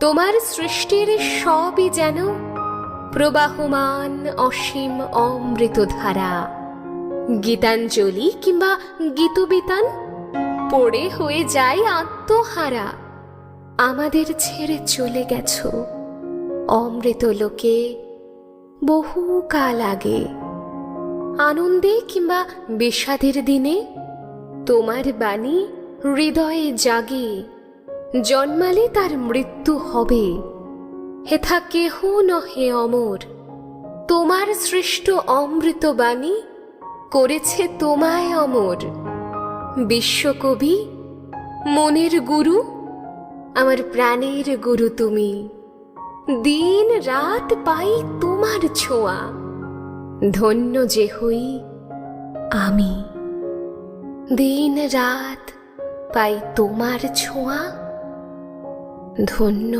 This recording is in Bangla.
তোমার সৃষ্টির সবই যেন প্রবাহমান অসীম অমৃতধারা। গীতাঞ্জলি কিংবা গীতবিতান পড়ে হয়ে যায় আত্মহারা। আমাদের ছেড়ে চলে গেছ অমৃত লোকে বহু কাল আগে। আনন্দে কিংবা বিষাদের দিনে তোমার বাণী হৃদয়ে জাগে। জন্মালে তার মৃত্যু হবে। হেথা কেহ নহে অমর। তোমার সৃষ্ট অমৃত বাণী করেছে তোমায় অমর। বিশ্বকবি, মনের গুরু, আমার প্রাণের গুরু তুমি। দিন রাত পাই তোমার ছোঁয়া। ধন্য যে হই আমি। দিন রাত পাই তোমার ছোঁয়া। ধন্য।